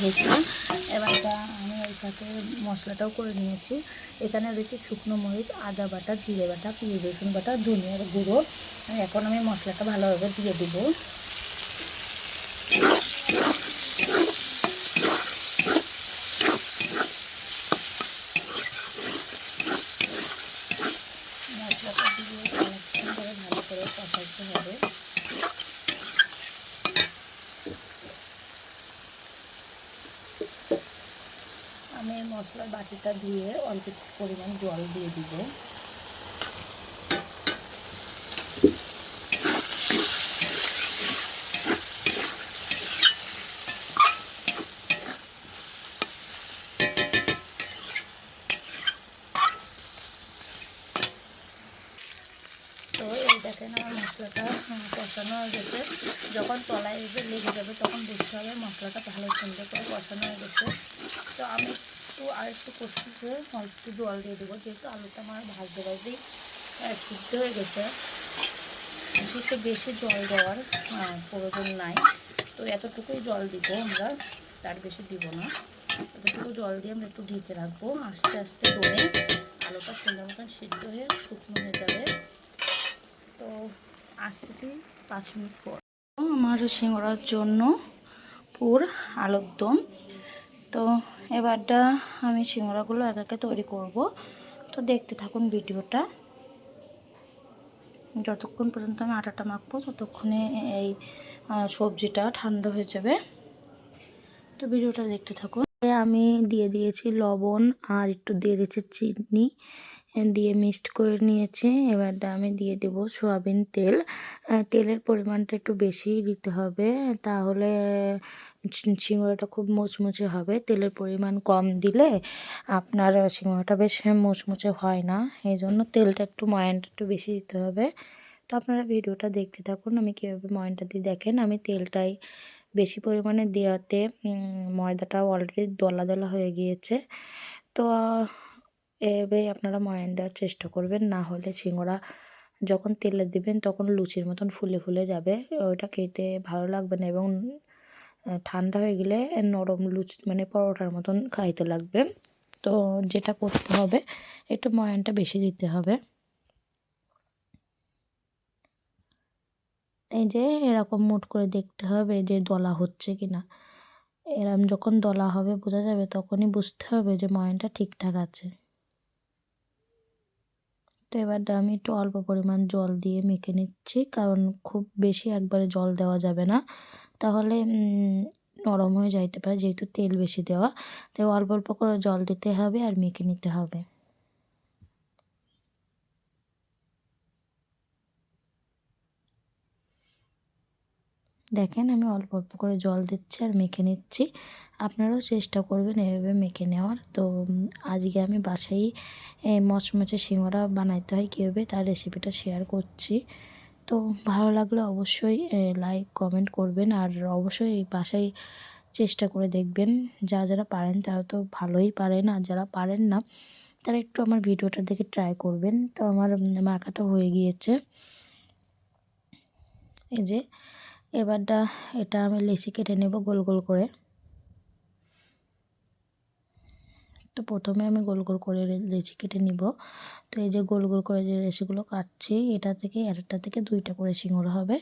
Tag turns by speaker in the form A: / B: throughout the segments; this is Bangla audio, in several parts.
A: হয়ে গেছে এবারটা আমি ওই সাথে মশলাটাও করে নিয়েছি। এখানে রয়েছে শুকনো মরিচ, আদা বাটা, জিরে বাটা, পিঁয়াজ, রসুন বাটা, ধনিয়ার গুঁড়ো। এখন আমি মশলাটা ভালোভাবে দিয়ে দেবো। মশলাটা ভালো করে হবে আমি মশলার বাটিটা দিয়ে অল্প পরিমাণ জল দিয়ে দিব। তো এই দেখেন মশলাটা কষানো হয়ে গেছে। যখন তলায় এসে লেগে যাবে, তখন বুঝতে হবে মশলাটা ভালো সুন্দর করে কষানো হয়ে গেছে। তো আমি একটু আর একটু কষিতে অল্প একটু জল দিয়ে দেবো, যেহেতু আলুটা আমার ভাজতে ভাজতেই সিদ্ধ হয়ে গেছে। কিন্তু বেশি জল দেওয়ার প্রয়োজন নাই। তো এতটুকুই জল দিব আমরা, তার বেশি দিব না। এতটুকু জল দিয়ে আমরা একটু ঢেকে রাখব, আস্তে আস্তে ধরে আলুটা সুন্দর মতন সিদ্ধ হয়ে শুকনো হয়ে যাবে। তো আসতেছি পাঁচ মিনিট পর। আমার সিঙ্গড়ার জন্য পুর আলুর দম। তো এবারটা আমি সিঙ্গড়াগুলো এক একে তৈরি করব। তো দেখতে থাকুন ভিডিওটা। যতক্ষণ পর্যন্ত আমি আটাটা মাখবো, ততক্ষণে এই সবজিটা ঠান্ডা হয়ে যাবে। তো ভিডিওটা দেখতে থাকুন। আমি দিয়ে দিয়েছি লবণ আর একটু দিয়ে দিয়েছি চিনি। দিয়ে মিক্সড করে নিয়েছি। এবারটা আমি দিয়ে দেব সয়াবিন তেল। তেলের পরিমাণটা একটু বেশি দিতে হবে। তাহলে সিঙ্গাড়াটা খুব মুচমুচে হবে। তেলের পরিমাণ কম দিলে আপনার সিঙ্গাড়াটা বেশ মুচমুচে হয় না। এই জন্য তেলটা একটু ময়ানটা একটু বেশি দিতে হবে। তো আপনারা ভিডিওটা দেখতে থাকুন, আমি কীভাবে ময়নটা দিয়ে দেখেন, আমি তেলটাই বেশি পরিমাণে দেওয়াতে ময়দাটা অলরেডি দলা দলা হয়ে গিয়েছে। তো এভাবে আপনারা ময়ান দেওয়ার চেষ্টা করবেন। না হলে সিঙ্গড়া যখন তেলে দিবেন, তখন লুচির মতন ফুলে ফুলে যাবে। ওইটা খেতে ভালো লাগবে না এবং ঠান্ডা হয়ে গেলে নরম লুচি মানে পরোটার মতন খাইতে লাগবে। তো যেটা করতে হবে, একটু ময়ানটা বেশি দিতে হবে। এই যে এরকম মুট করে দেখতে হবে যে দলা হচ্ছে কি না এরম যখন দলা হবে, বোঝা যাবে, তখনই বুঝতে হবে যে ময়ানটা ঠিকঠাক আছে। তো এবার আমি একটু অল্প পরিমাণ জল দিয়ে মেখে নিচ্ছি, কারণ খুব বেশি একবারে জল দেওয়া যাবে না। তাহলে নরম হয়ে যাইতে পারে, যেহেতু তেল বেশি দেওয়া। তো অল্প অল্প করে জল দিতে হবে আর মেখে নিতে হবে। দেখেন আমি অল্প অল্প করে জল দিচ্ছি আর মেখে নিচ্ছি। আপনারাও চেষ্টা করবেন এভাবে মেখে নেওয়ার। তো আজকে আমি বাসায় মচমচে সিঙ্গড়া বানাইতে হয় কীভাবে তার রেসিপিটা শেয়ার করছি। তো, ভালো লাগলে অবশ্যই লাইক কমেন্ট করবেন আর অবশ্যই বাসায় চেষ্টা করে দেখবেন। যারা যারা পারেন তারা তো ভালোই পারেন আর যারা পারেন না, তারা একটু আমার ভিডিওটা দেখে ট্রাই করবেন। তো আমার মাখাটা হয়ে গিয়েছে। এই যে এবারটা এটা আমি লেচি কেটে নেব গোল গোল করে। তো প্রথমে আমি গোল গোল করে লেচি কেটে নিব। তো এই যে গোল গোল করে যে লেচিগুলো কাটছি, এটা থেকে একটা থেকে দুইটা করে সিঙ্গুর হবে।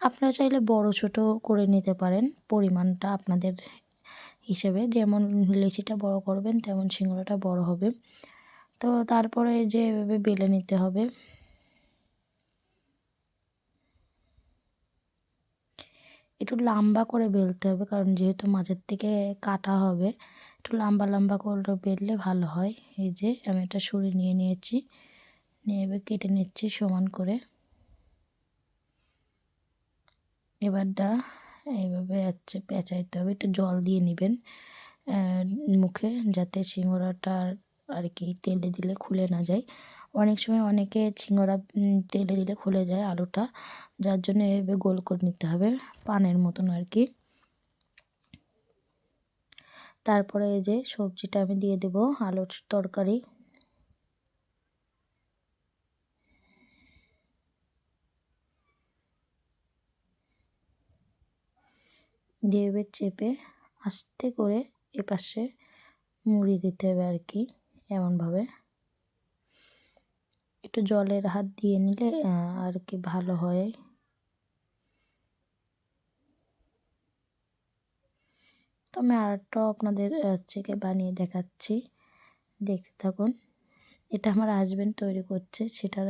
A: আপনারা চাইলে বড় ছোট করে নিতে পারেন, পরিমাণটা আপনাদের হিসেবে। যেমন লেচিটা বড় করবেন, তেমন সিঙ্গুরাটা বড় হবে। তো তারপরে যে এভাবে বেলে নিতে হবে একটু লম্বা করে বেলতে হবে, কারণ যেহেতু মাঝের থেকে কাটা হবে, একটু লম্বা লম্বা করে বেললে ভালো হয়। এই যে আমি এটা সরে নিয়ে নিয়েছি, নিয়ে এবার কেটে নিচ্ছি সমান করে। এবারটা এইভাবে হচ্ছে পেঁচাইতে হবে, একটু জল দিয়ে নেবেন মুখে, যাতে সিঙ্গড়াটা আর কি তেলে দিলে খুলে না যায়। অনেক সময় অনেকে উম, তেলে দিলে খুলে যায় আলুটা যার জন্য এভাবে গোল করে নিতে হবে পানের মতন আর কি। তারপরে এই যে সবজিটা আমি দিয়ে দেব আলুর তরকারি। দিয়ে চেপে আস্তে করে এপাশে মুড়ি দিতে হবে আর কি এমনভাবে। একটু জলের হাত দিয়ে নিলে আর কি ভালো হয়। তো আমি আরেকটাও আপনাদের গিয়ে বানিয়ে দেখাচ্ছি। দেখতে থাকুন। এটা আমার হাজবেন্ড তৈরি করছে সেটার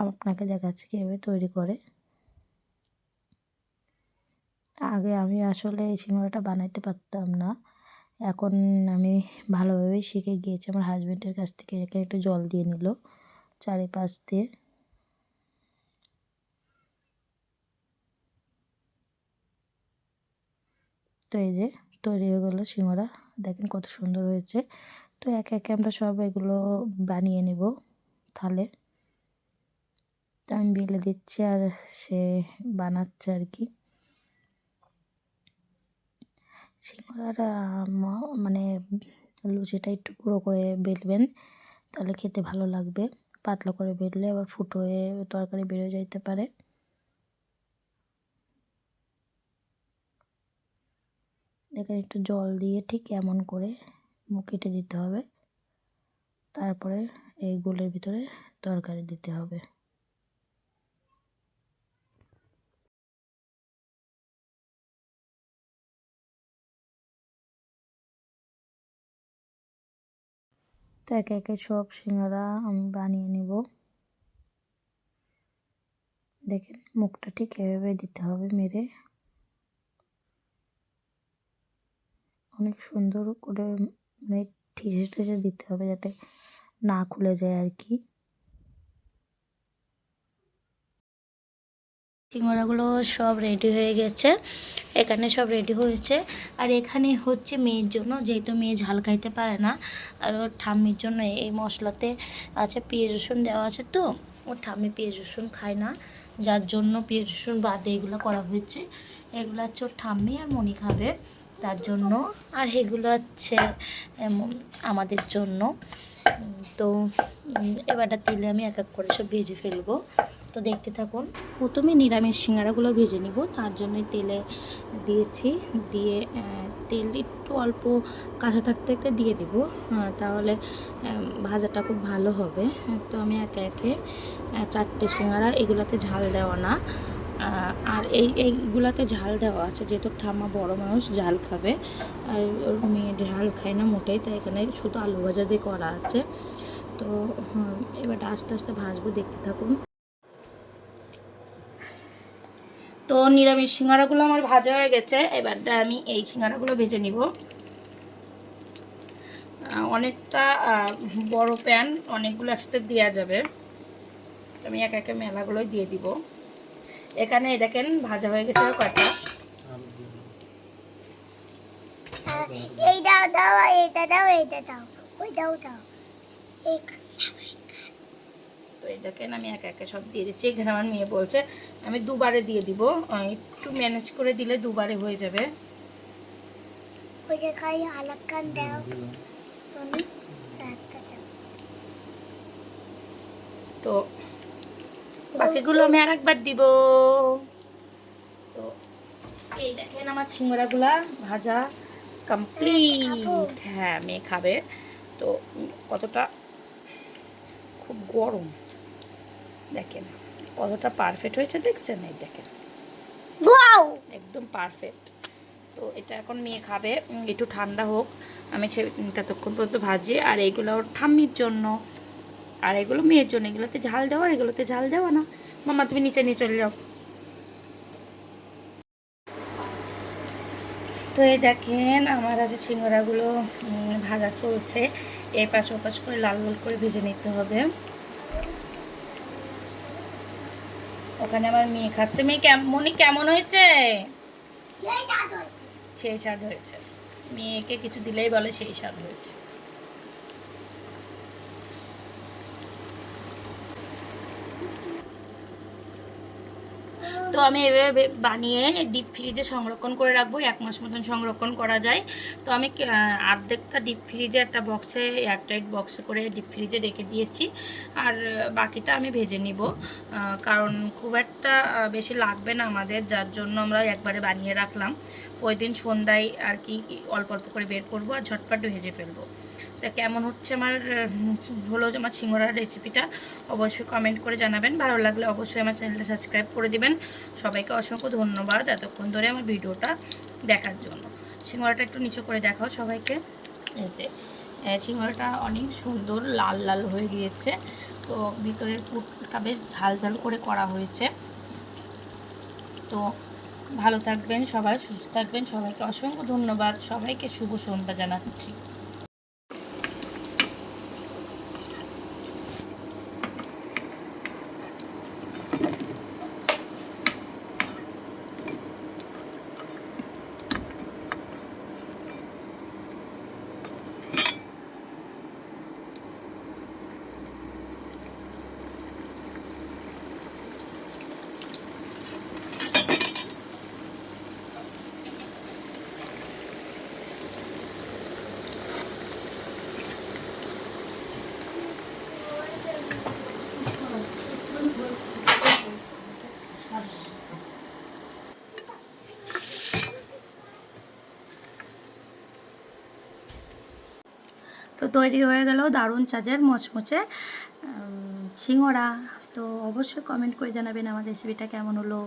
A: আপনাকে দেখাচ্ছি কীভাবে তৈরি করে। আগে আমি আসলে এই সিঙ্গারাটা বানাইতে পারতাম না। এখন আমি ভালোভাবেই শিখে গিয়েছি। আমার হাজবেন্ডের কাছ থেকে এখানে একটু জল দিয়ে নিল, চারিপাশ দিয়ে। তো এই যে তৈরি হয়ে গেলো সিঙ্গারা। দেখেন কত সুন্দর হয়েছে। তো একে একে আমরা সব এগুলো বানিয়ে নেব থালে। তো আমি বেলে দিচ্ছি আর সে বানাচ্ছে আর কি। সিঙ্গারার মানে লুচিটা একটু পুরো করে বেলবেন, তাহলে খেতে ভালো লাগবে। পাতলা করে বেললে আবার ফুটো হয়ে তরকারি বেরোয় যাইতে পারে। দেখেন একটু জল দিয়ে ঠিক এমন করে কেটে দিতে হবে। তারপরে এই গোলের ভিতরে তরকারি দিতে হবে। তো একে একে সব সিঙ্গারা আমি বানিয়ে নিব। দেখেন, মুখটা ঠিক এভাবে দিতে হবে মেরে। অনেক সুন্দর করে মানে ঠিসে ঠিসে দিতে হবে যাতে না খুলে যায় আর কি। সিঙ্গড়াগুলো সব রেডি হয়ে গেছে। এখানে সব রেডি হয়েছে। আর এখানে হচ্ছে মেয়ের জন্য, যেহেতু মেয়ে ঝাল খাইতে পারে না, আর ওর ঠাম্মির জন্য এই মশলাতে আছে পেঁয়াজ, রসুন দেওয়া আছে তো, ওর ঠাম্মি পেঁয়াজ, রসুন খায় না, যার জন্য পেঁয়াজ, রসুন বাদে এগুলো করা হয়েছে। এগুলো হচ্ছে ওর ঠাম্মি আর মনি খাবে তার জন্য। আর এগুলো হচ্ছে আমাদের জন্য। তো এবারটা তেলে আমি এক এক করে সব ভেজে ফেলব। তো দেখতে থাকুন। প্রথমে নিরামিষ সিঙ্গারাগুলো ভেজে নিব। তার জন্য তেলে দিয়েছি। দিয়ে তেল একটু অল্প কাঁচা থাকতে থাকতে দিয়ে দিব। তাহলে ভাজাটা খুব ভালো হবে। তো আমি একে একে চারটে সিঙ্গারা এগুলোতে ঝাল দেওয়া না। আর এই, এইগুলাতে ঝাল দেওয়া আছে। যেহেতু ঠাম্মা বড় মানুষ ঝাল খাবে। আর ওর মেয়ে ঝাল খায় না মোটেই। তাই এখানে শুধু আলু ভাজা দিয়ে করা আছে। তো এবার আস্তে আস্তে ভাজবো। দেখতে থাকুন। তো নিরামিষ সিঙ্গারাগুলো আমার ভাজা হয়ে গেছে। এবারটা আমি এই সিঙ্গারাগুলো ভেজে নিব। অনেকটা বড় প্যান, অনেকগুলো একসাথে দেওয়া যাবে। আমি এক একে মেলাগুলোই দিয়ে দিব। এখানে দেখেন ভাজা হয়ে গেছে কয়টা।
B: এই দাও এটা দাও এইটা দাও, ওই দাও দাও। এই
A: দেখেন আমি একে একে সব দিয়ে দিচ্ছি। এখানে আমার মেয়ে বলছে আমি দুবারে দিয়ে দিব। একটু ম্যানেজ করে দিলে দুবারে হয়ে যাবে। তো বাকিগুলো আমি আর একবার দিব। তো এই দেখেন আমার সিঙ্গড়াগুলা ভাজা কমপ্লিট হ্যাঁ মেয়ে খাবে। তো কতটা? খুব গরম। দেখেন কতটা পারফেক্ট হয়েছে দেখছেন? এই দেখেন।
B: ওয়াও
A: একদম পারফেক্ট তো এটা এখন মেয়ে খাবে একটু ঠান্ডা হোক। আমি ততক্ষণ পর্যন্ত ভাজি আর এইগুলো ঠাম্মির জন্য। আর এগুলো মেয়ের জন্য এগুলোতে ঝাল দেওয়া আর এগুলোতে ঝাল দেওয়া না। মামা তুমি নিচে নিয়ে চলে যাও। তো এই দেখেন আমার আছে সিঙ্গড়াগুলো ভাজা চলছে। এই পাশ ও পাশ করে লাল লাল করে ভেজে নিতে হবে। ওখানে আমার মেয়ে খাচ্ছে। মেয়ে কেমন মনি কেমন হয়েছে।
B: সেই স্বাদ হয়েছে।
A: মেয়েকে কিছু দিলেই বলে সেই স্বাদ হয়েছে। তো আমি এভাবে বানিয়ে ডিপ ফ্রিজে সংরক্ষণ করে রাখব। এক মাস মতন সংরক্ষণ করা যায়। তো আমি আহ, অর্ধেকটা ডিপ ফ্রিজে একটা বক্সে এয়ারটাইট বক্সে করে ডিপ ফ্রিজে রেখে দিয়েছি। আর বাকিটা আমি ভেজে নিব। কারণ খুব একটা বেশি লাগবে না আমাদের। যার জন্য আমরা একবারে বানিয়ে রাখলাম। ওই দিন সন্ধ্যায় আর কি অল্প অল্প করে বের করব আর ঝটপট ভেজে ফেলব। তা কেমন হচ্ছে আমার হলো আমার সিঙ্গড়ার রেসিপিটা অবশ্যই কমেন্ট করে জানাবেন। ভালো লাগলে অবশ্যই আমার চ্যানেলটা সাবস্ক্রাইব করে দিবেন। সবাইকে অসংখ্য ধন্যবাদ এতক্ষণ ধরে আমার ভিডিওটা দেখার জন্য। সিঙ্গড়াটা একটু নিচু করে দেখাও সবাইকে। এই যে সিঙ্গড়াটা অনেক সুন্দর লাল লাল হয়ে গিয়েছে। তো ভিতরের পুরটা বেশ ঝাল ঝাল করে করা হয়েছে। তো ভালো থাকবেন সবাই, সুস্থ থাকবেন। সবাইকে অসংখ্য ধন্যবাদ। সবাইকে শুভ সন্ধ্যা জানাচ্ছি। তো তৈরি হয়ে গেল দারুণ চাজের মচমচে সিঙড়া তো অবশ্যই কমেন্ট করে জানাবেন আমার রেসিপিটা কেমন হলো।